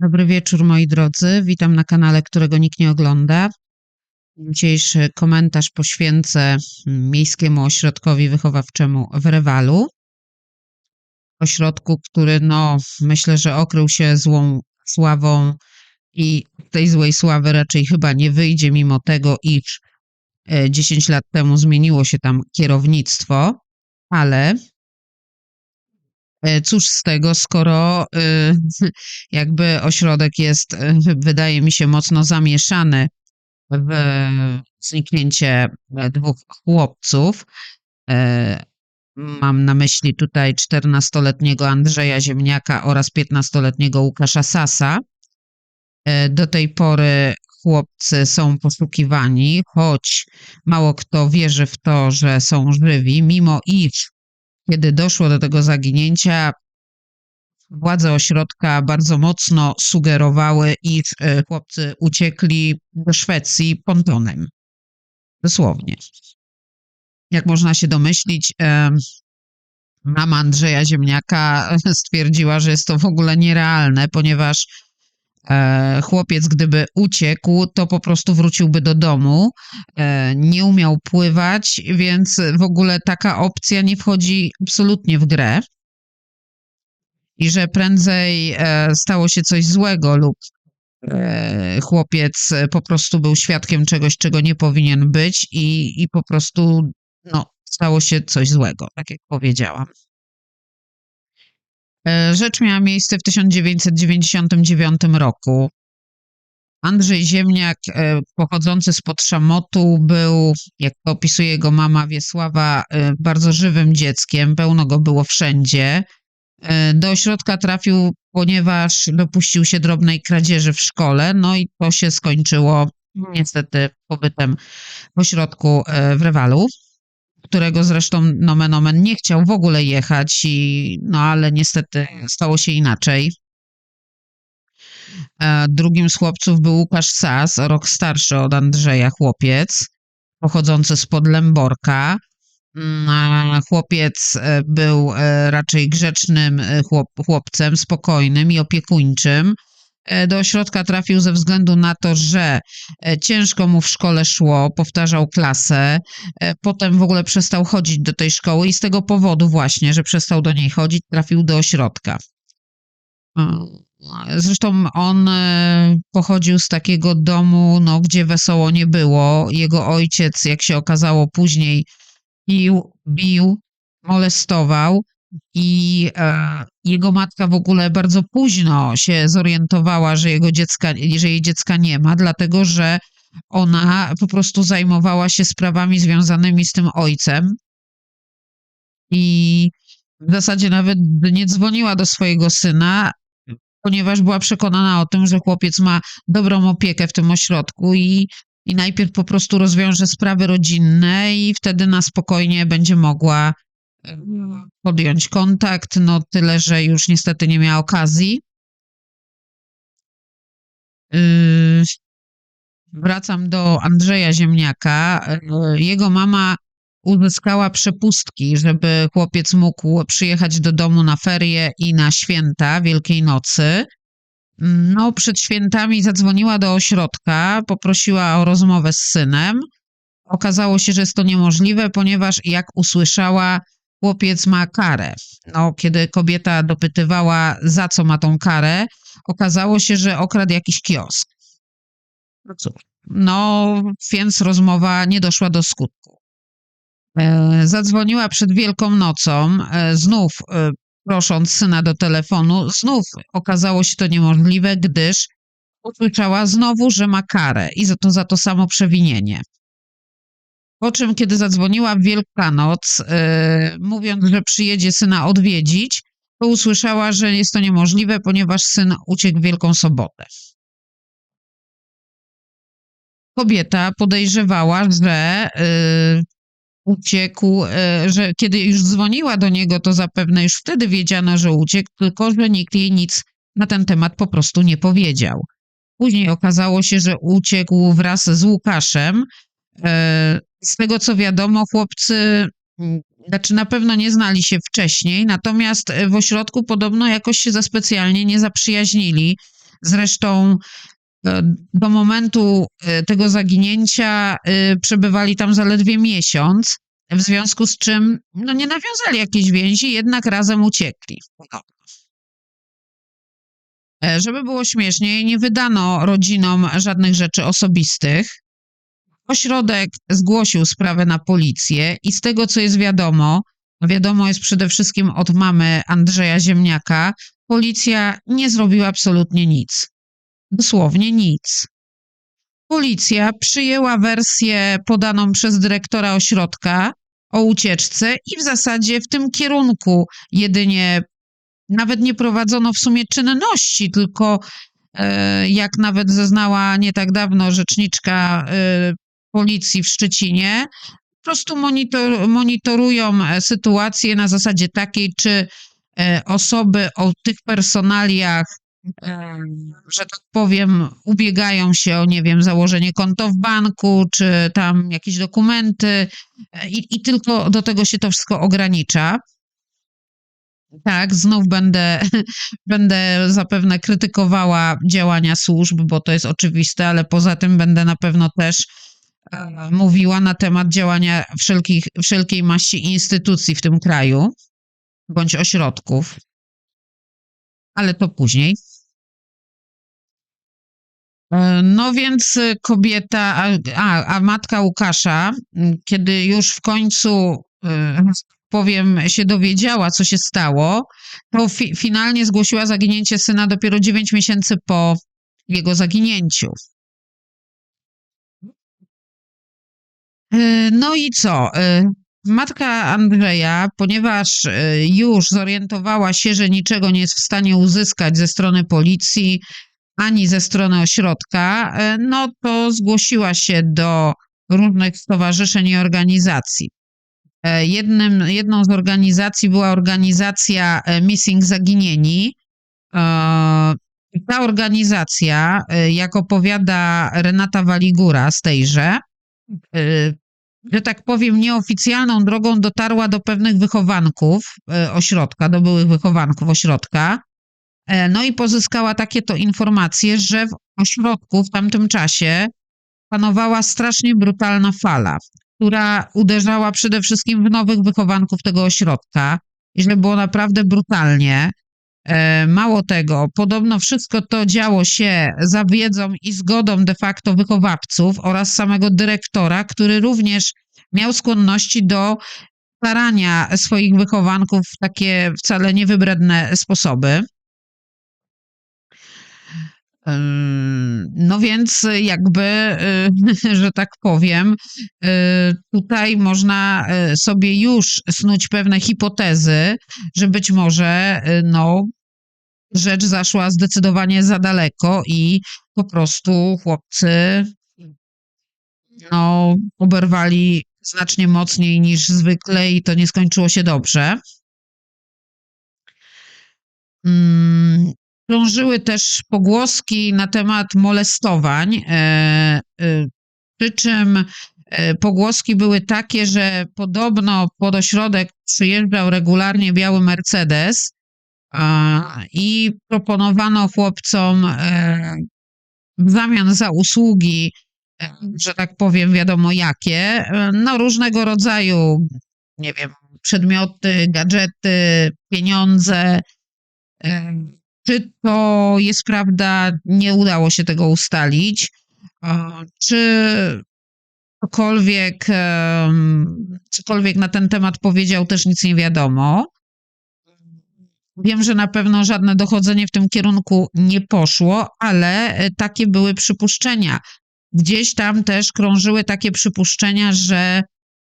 Dobry wieczór, moi drodzy. Witam na kanale, którego nikt nie ogląda. Dzisiejszy komentarz poświęcę Miejskiemu Ośrodkowi Wychowawczemu w Rewalu. Ośrodku, który, no, myślę, że okrył się złą sławą i tej złej sławy raczej chyba nie wyjdzie, mimo tego, iż e, 10 lat temu zmieniło się tam kierownictwo, ale E, Cóż z tego, skoro y, jakby ośrodek jest, y, wydaje mi się, mocno zamieszany w zniknięcie e, dwóch chłopców. E, Mam na myśli tutaj 14-letniego Andrzeja Ziemniaka oraz 15-letniego Łukasza Sasa. E, Do tej pory chłopcy są poszukiwani, choć mało kto wierzy w to, że są żywi, mimo iż kiedy doszło do tego zaginięcia, władze ośrodka bardzo mocno sugerowały, iż e, chłopcy uciekli do Szwecji pontonem. Dosłownie. Jak można się domyślić, em, mama Andrzeja Ziemniaka stwierdziła, że jest to w ogóle nierealne, ponieważ e, chłopiec, gdyby uciekł, to po prostu wróciłby do domu. E, nie umiał pływać, więc w ogóle taka opcja nie wchodzi absolutnie w grę. I że prędzej e, stało się coś złego lub e, chłopiec e, po prostu był świadkiem czegoś, czego nie powinien być i, i po prostu no, stało się coś złego, tak jak powiedziałam. E, Rzecz miała miejsce w 1999 roku. Andrzej Ziemniak, e, pochodzący spod Szamotu, był, jak opisuje jego mama Wiesława, e, bardzo żywym dzieckiem, pełno go było wszędzie. Do ośrodka trafił, ponieważ dopuścił się drobnej kradzieży w szkole, no i to się skończyło niestety pobytem w ośrodku w Rewalu, którego zresztą nomen omen nie chciał w ogóle jechać, i, no ale niestety stało się inaczej. E, Drugim z chłopców był Łukasz Sas, rok starszy od Andrzeja chłopiec, pochodzący spod Lęborka. Mm, Chłopiec e, był e, raczej grzecznym chłop, chłopcem, spokojnym i opiekuńczym. E, Do ośrodka trafił ze względu na to, że e, ciężko mu w szkole szło, powtarzał klasę, e, potem w ogóle przestał chodzić do tej szkoły i z tego powodu właśnie, że przestał do niej chodzić, trafił do ośrodka. Zresztą on pochodził z takiego domu, no, gdzie wesoło nie było. Jego ojciec, jak się okazało później, pił, bił, molestował i e, jego matka w ogóle bardzo późno się zorientowała, że jego dziecka, że jej dziecka nie ma, dlatego że ona po prostu zajmowała się sprawami związanymi z tym ojcem. I w zasadzie nawet nie dzwoniła do swojego syna, ponieważ była przekonana o tym, że chłopiec ma dobrą opiekę w tym ośrodku i, i najpierw po prostu rozwiąże sprawy rodzinne i wtedy na spokojnie będzie mogła podjąć kontakt, no tyle, że już niestety nie miała okazji. Yy, Wracam do Andrzeja Ziemniaka. Yy, Jego mama uzyskała przepustki, żeby chłopiec mógł przyjechać do domu na ferie i na święta Wielkiej Nocy. No, przed świętami zadzwoniła do ośrodka, poprosiła o rozmowę z synem. Okazało się, że jest to niemożliwe, ponieważ jak usłyszała, chłopiec ma karę. No, kiedy kobieta dopytywała, za co ma tą karę, okazało się, że okradł jakiś kiosk. No cóż, no, więc rozmowa nie doszła do skutku. E, Zadzwoniła przed Wielką Nocą, e, znów e, prosząc syna do telefonu. Znów okazało się to niemożliwe, gdyż usłyszała znowu, że ma karę i za to, za to samo przewinienie. Po czym, kiedy zadzwoniła w Wielkanoc, e, mówiąc, że przyjedzie syna odwiedzić, to usłyszała, że jest to niemożliwe, ponieważ syn uciekł w Wielką Sobotę. Kobieta podejrzewała, że e, uciekł, e, że kiedy już dzwoniła do niego, to zapewne już wtedy wiedziano, że uciekł, tylko że nikt jej nic na ten temat po prostu nie powiedział. Później okazało się, że uciekł wraz z Łukaszem. E, Z tego co wiadomo, chłopcy, znaczy na pewno nie znali się wcześniej, natomiast e, w ośrodku podobno jakoś się za specjalnie nie zaprzyjaźnili. Zresztą e, do momentu tego zaginięcia przebywali tam zaledwie miesiąc, w związku z czym no, nie nawiązali jakiejś więzi, jednak razem uciekli. Żeby było śmieszniej, nie wydano rodzinom żadnych rzeczy osobistych. Ośrodek zgłosił sprawę na policję i z tego, co jest wiadomo, wiadomo jest przede wszystkim od mamy Andrzeja Ziemniaka, policja nie zrobiła absolutnie nic. Dosłownie nic. Policja przyjęła wersję podaną przez dyrektora ośrodka o ucieczce i w zasadzie w tym kierunku jedynie nawet nie prowadzono w sumie czynności, tylko e, jak nawet zeznała nie tak dawno rzeczniczka e, policji w Szczecinie, po prostu monitor, monitorują e, sytuację na zasadzie takiej, czy e, osoby o tych personaliach, e, że tak powiem, ubiegają się o, nie wiem, założenie konto w banku, czy tam jakieś dokumenty i, i tylko do tego się to wszystko ogranicza. Tak, znów będę, będę zapewne krytykowała działania służb, bo to jest oczywiste, ale poza tym będę na pewno też mówiła na temat działania wszelkich, wszelkiej maści instytucji w tym kraju bądź ośrodków. Ale to później. E, No więc kobieta, a, a, matka Łukasza, kiedy już w końcu, y, powiem, się dowiedziała, co się stało, to fi finalnie zgłosiła zaginięcie syna dopiero 9 miesięcy po jego zaginięciu. No i co? Y, Matka Andrzeja, ponieważ y, już zorientowała się, że niczego nie jest w stanie uzyskać ze strony policji ani ze strony ośrodka, y, no to zgłosiła się do różnych stowarzyszeń i organizacji. Jednym, jedną z organizacji była organizacja Missing Zaginieni. Ta organizacja, jak opowiada Renata Waligura z tejże, że tak powiem, nieoficjalną drogą dotarła do pewnych wychowanków e, ośrodka, do byłych wychowanków ośrodka. E, No i pozyskała takie to informacje, że w ośrodku w tamtym czasie panowała strasznie brutalna fala, która uderzała przede wszystkim w nowych wychowanków tego ośrodka i że było naprawdę brutalnie. E, Mało tego, podobno wszystko to działo się za wiedzą i zgodą de facto wychowawców oraz samego dyrektora, który również miał skłonności do karania swoich wychowanków w takie wcale niewybredne sposoby. No więc jakby, y, że tak powiem, y, tutaj można sobie już snuć pewne hipotezy, że być może no, rzecz zaszła zdecydowanie za daleko i po prostu chłopcy no, oberwali znacznie mocniej niż zwykle i to nie skończyło się dobrze. Mm, Krążyły też pogłoski na temat molestowań, e, e, przy czym e, pogłoski były takie, że podobno pod ośrodek przyjeżdżał regularnie biały Mercedes i proponowano chłopcom e, w zamian za usługi, e, że tak powiem, wiadomo jakie, e, no różnego rodzaju, nie wiem, przedmioty, gadżety, pieniądze. Czy to jest prawda, nie udało się tego ustalić. Czy cokolwiek, cokolwiek na ten temat powiedział, też nic nie wiadomo. Wiem, że na pewno żadne dochodzenie w tym kierunku nie poszło, ale e, takie były przypuszczenia. Gdzieś tam też krążyły takie przypuszczenia, że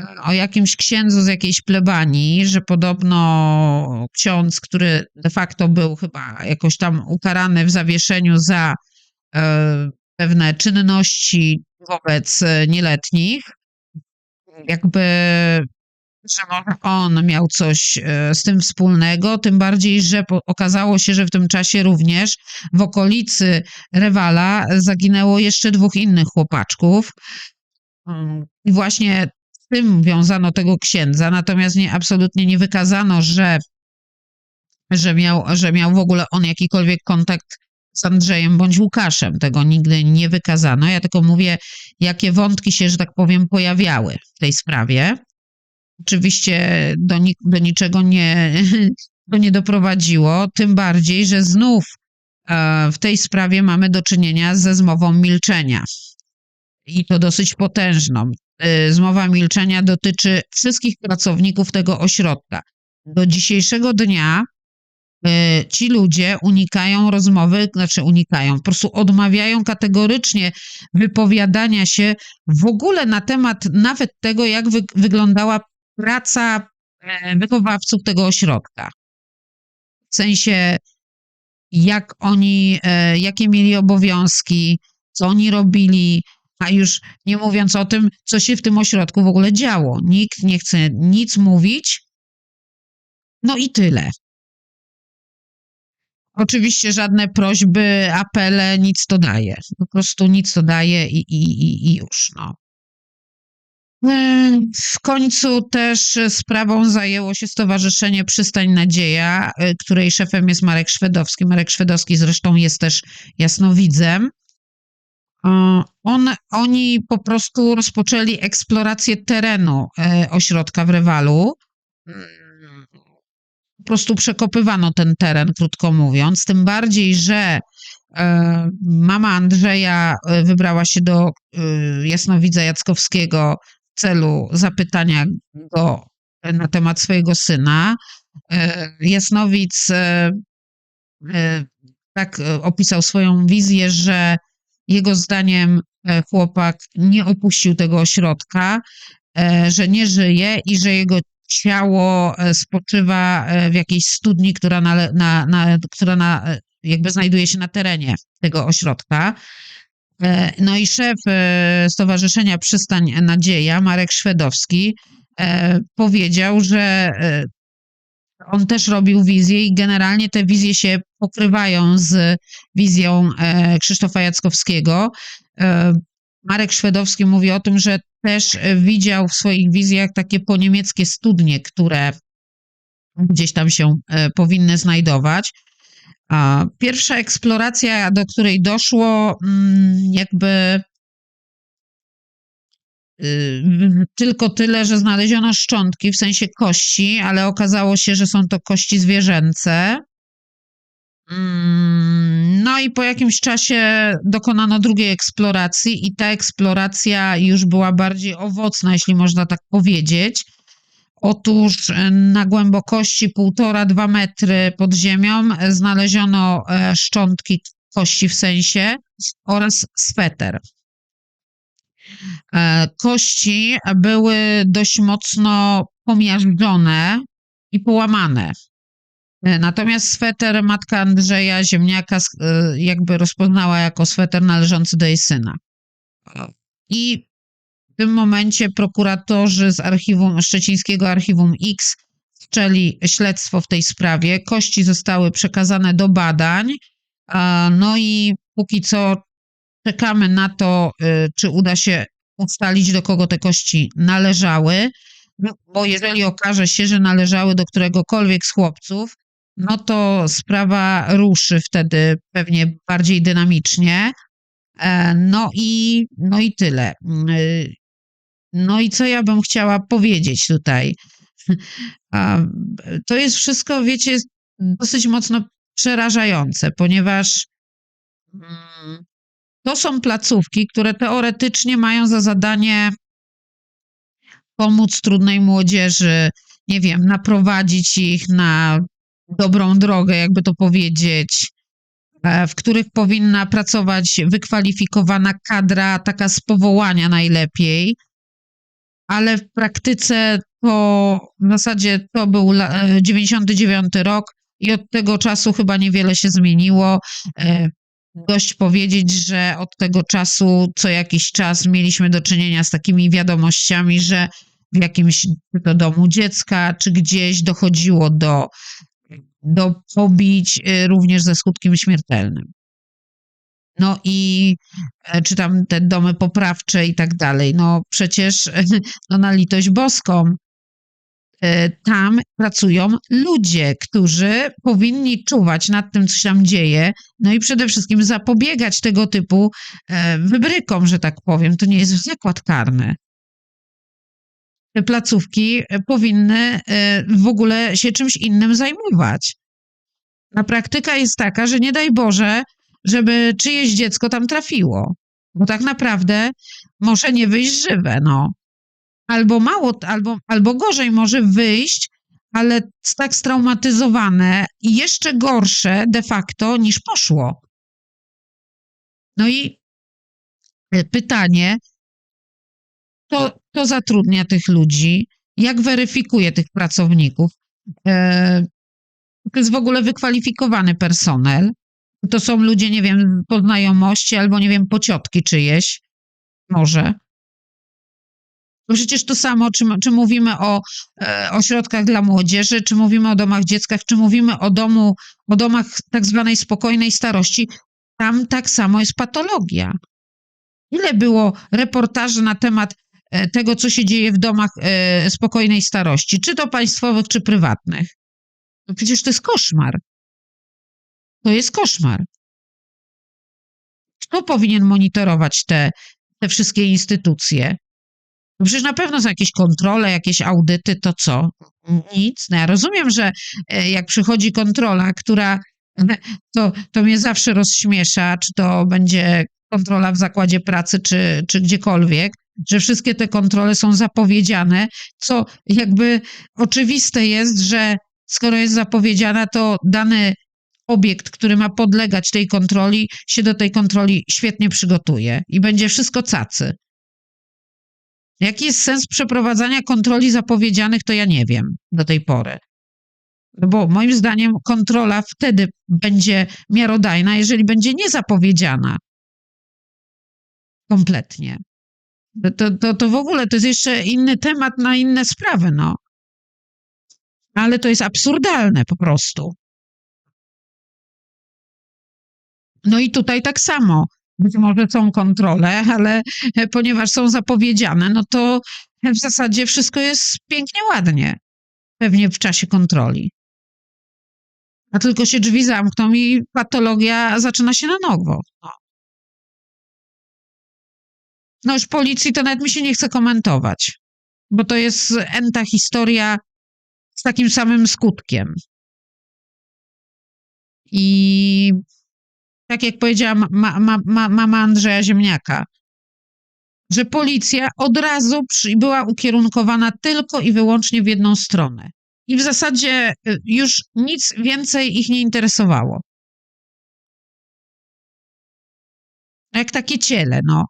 e, o jakimś księdzu z jakiejś plebanii, że podobno ksiądz, który de facto był chyba jakoś tam ukarany w zawieszeniu za e, pewne czynności wobec nieletnich, jakby że może on miał coś e, z tym wspólnego, tym bardziej, że okazało się, że w tym czasie również w okolicy Rewala zaginęło jeszcze dwóch innych chłopaczków. Mm, I właśnie z tym wiązano tego księdza, natomiast nie, absolutnie nie wykazano, że, że, miał, że miał w ogóle on jakikolwiek kontakt z Andrzejem bądź Łukaszem. Tego nigdy nie wykazano. Ja tylko mówię, jakie wątki się, że tak powiem, pojawiały w tej sprawie. Oczywiście do, ni do niczego nie, to nie doprowadziło, tym bardziej, że znów e, w tej sprawie mamy do czynienia ze zmową milczenia. I to dosyć potężną. E, zmowa milczenia dotyczy wszystkich pracowników tego ośrodka. Do dzisiejszego dnia e, ci ludzie unikają rozmowy, znaczy unikają, po prostu odmawiają kategorycznie wypowiadania się w ogóle na temat nawet tego, jak wy wyglądała praca wychowawców tego ośrodka. W sensie, jak oni, e, jakie mieli obowiązki, co oni robili, a już nie mówiąc o tym, co się w tym ośrodku w ogóle działo. Nikt nie chce nic mówić. No i tyle. Oczywiście żadne prośby, apele, nic to daje. Po prostu nic to daje i, i, i, i już. No. W końcu też sprawą zajęło się Stowarzyszenie Przystań Nadzieja, y, której szefem jest Marek Szwedowski. Marek Szwedowski zresztą jest też jasnowidzem. On, oni po prostu rozpoczęli eksplorację terenu e, ośrodka w Rewalu. Po prostu przekopywano ten teren, krótko mówiąc. Tym bardziej, że e, mama Andrzeja e, wybrała się do jasnowidza Jackowskiego celu zapytania go na temat swojego syna. E, Jasnowic e, e, tak opisał swoją wizję, że jego zdaniem chłopak nie opuścił tego ośrodka, że nie żyje i że jego ciało spoczywa w jakiejś studni, która, na, na, na, która na, jakby znajduje się na terenie tego ośrodka. E, no i szef e, Stowarzyszenia Przystań Nadzieja, Marek Szwedowski, e, powiedział, że on też robił wizję i generalnie te wizje się pokrywają z wizją Krzysztofa Jackowskiego. Marek Szwedowski mówi o tym, że też widział w swoich wizjach takie poniemieckie studnie, które gdzieś tam się powinny znajdować. Pierwsza eksploracja, do której doszło, mm, jakby y, tylko tyle, że znaleziono szczątki, w sensie kości, ale okazało się, że są to kości zwierzęce. Mm, no i po jakimś czasie dokonano drugiej eksploracji, i ta eksploracja już była bardziej owocna, jeśli można tak powiedzieć. Otóż e, na głębokości 1,5-2 metry pod ziemią e, znaleziono e, szczątki kości w sensie oraz sweter. Kości były dość mocno pomiażdżone i połamane. Natomiast sweter matka Andrzeja Ziemniaka jakby rozpoznała jako sweter należący do jej syna. I tym momencie prokuratorzy z archiwum, szczecińskiego Archiwum X wszczęli śledztwo w tej sprawie. Kości zostały przekazane do badań. No i póki co czekamy na to, y, czy uda się ustalić, do kogo te kości należały, no, bo jeżeli okaże się, że należały do któregokolwiek z chłopców, no to sprawa ruszy wtedy pewnie bardziej dynamicznie. E, no i, no i tyle. No i co ja bym chciała powiedzieć tutaj? To jest wszystko, wiecie, dosyć mocno przerażające, ponieważ mm, to są placówki, które teoretycznie mają za zadanie pomóc trudnej młodzieży, nie wiem, naprowadzić ich na dobrą drogę, jakby to powiedzieć, e, w których powinna pracować wykwalifikowana kadra, taka z powołania najlepiej ale w praktyce to w zasadzie to był 99 e, rok i od tego czasu chyba niewiele się zmieniło. E, dość powiedzieć, że od tego czasu co jakiś czas mieliśmy do czynienia z takimi wiadomościami, że w jakimś czy to domu dziecka, czy gdzieś dochodziło do, do pobić, e, również ze skutkiem śmiertelnym. No i e, czy tam te domy poprawcze i tak dalej. No przecież no na litość boską. e, tam pracują ludzie, którzy powinni czuwać nad tym, co się tam dzieje, no i przede wszystkim zapobiegać tego typu e, wybrykom, że tak powiem. To nie jest zakład karny. Placówki powinny w ogóle się czymś innym zajmować. A praktyka jest taka, że nie daj Boże, żeby czyjeś dziecko tam trafiło, bo tak naprawdę może nie wyjść żywe, no. Albo mało, albo, albo gorzej może wyjść, ale tak straumatyzowane i jeszcze gorsze de facto niż poszło. No i e, pytanie, to, to zatrudnia tych ludzi, jak weryfikuje tych pracowników. E, to jest w ogóle wykwalifikowany personel. To są ludzie, nie wiem, po znajomości albo, nie wiem, po ciotki czyjeś. Może. Przecież to samo, czy, czy mówimy o e, ośrodkach dla młodzieży, czy mówimy o domach dziecka, czy mówimy o domu, o domach tak zwanej spokojnej starości, tam tak samo jest patologia. Ile było reportaży na temat e, tego, co się dzieje w domach e, spokojnej starości, czy to państwowych, czy prywatnych? No przecież to jest koszmar. To jest koszmar. Kto powinien monitorować te, te wszystkie instytucje? No przecież na pewno są jakieś kontrole, jakieś audyty, to co? Nic. No ja rozumiem, że e, jak przychodzi kontrola, która to, to mnie zawsze rozśmiesza, czy to będzie kontrola w zakładzie pracy, czy, czy gdziekolwiek, że wszystkie te kontrole są zapowiedziane, co jakby oczywiste jest, że skoro jest zapowiedziana, to dany obiekt, który ma podlegać tej kontroli, się do tej kontroli świetnie przygotuje i będzie wszystko cacy. Jaki jest sens przeprowadzania kontroli zapowiedzianych, to ja nie wiem do tej pory. Bo moim zdaniem kontrola wtedy będzie miarodajna, jeżeli będzie niezapowiedziana. Kompletnie. To, to, to w ogóle to jest jeszcze inny temat na inne sprawy, no. Ale to jest absurdalne po prostu. No i tutaj tak samo. Być może są kontrole, ale ponieważ są zapowiedziane, no to w zasadzie wszystko jest pięknie, ładnie. Pewnie w czasie kontroli. A tylko się drzwi zamkną i patologia zaczyna się na nowo. No. No już policji to nawet mi się nie chce komentować, bo to jest enta historia z takim samym skutkiem. I tak jak powiedziała ma, ma, ma, mama Andrzeja Ziemniaka, że policja od razu przy, była ukierunkowana tylko i wyłącznie w jedną stronę. I w zasadzie y, już nic więcej ich nie interesowało. Jak takie ciele, no.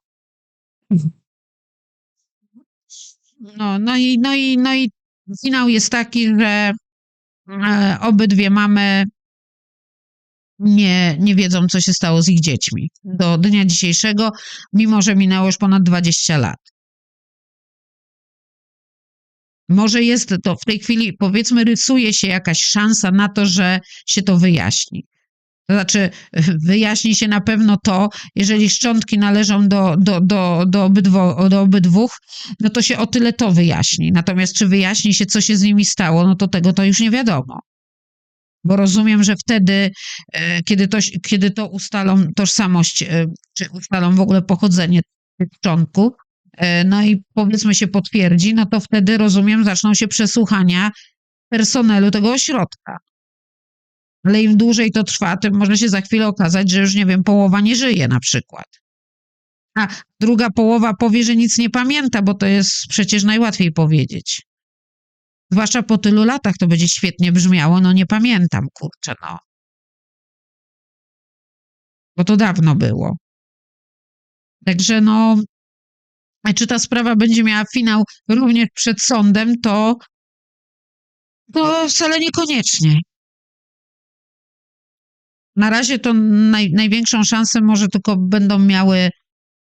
No, no, i, no, i, no i finał jest taki, że e, obydwie mamy nie, nie wiedzą, co się stało z ich dziećmi do dnia dzisiejszego, mimo że minęło już ponad 20 lat. Może jest to w tej chwili, powiedzmy, rysuje się jakaś szansa na to, że się to wyjaśni. To znaczy, wyjaśni się na pewno to, jeżeli szczątki należą do, do, do, do, obydwo, do obydwóch, no to się o tyle to wyjaśni. Natomiast czy wyjaśni się, co się z nimi stało, no to tego to już nie wiadomo. Bo rozumiem, że wtedy, e, kiedy to, kiedy to ustalą tożsamość, e, czy ustalą w ogóle pochodzenie tych szczątków, e, no i powiedzmy się potwierdzi, no to wtedy rozumiem, zaczną się przesłuchania personelu tego ośrodka. Ale im dłużej to trwa, tym może się za chwilę okazać, że już nie wiem, połowa nie żyje na przykład. A druga połowa powie, że nic nie pamięta, bo to jest przecież najłatwiej powiedzieć. Zwłaszcza po tylu latach to będzie świetnie brzmiało, no nie pamiętam, kurczę, no. Bo to dawno było. Także no, a czy ta sprawa będzie miała finał również przed sądem, to, to wcale niekoniecznie. Na razie to naj, największą szansę może tylko będą miały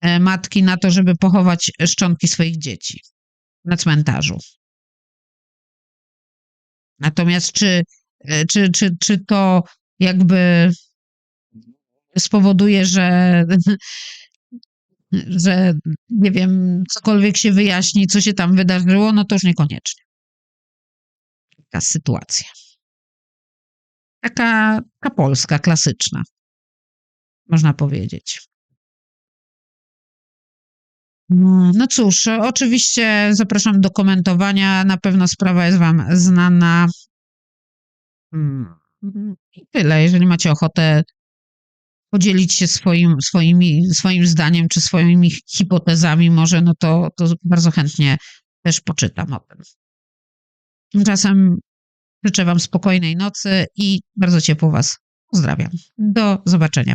e, matki na to, żeby pochować szczątki swoich dzieci na cmentarzu. Natomiast czy, e, czy, czy, czy to jakby spowoduje, że, że nie wiem, cokolwiek się wyjaśni, co się tam wydarzyło, no to już niekoniecznie. taka sytuacja. Taka, taka polska, klasyczna, można powiedzieć. No no cóż, oczywiście zapraszam do komentowania. Na pewno sprawa jest Wam znana. I tyle. Jeżeli macie ochotę podzielić się swoim, swoimi, swoim zdaniem czy swoimi hipotezami, może, no to, to bardzo chętnie też poczytam o tym. Tymczasem życzę Wam spokojnej nocy i bardzo ciepło Was pozdrawiam. Do zobaczenia.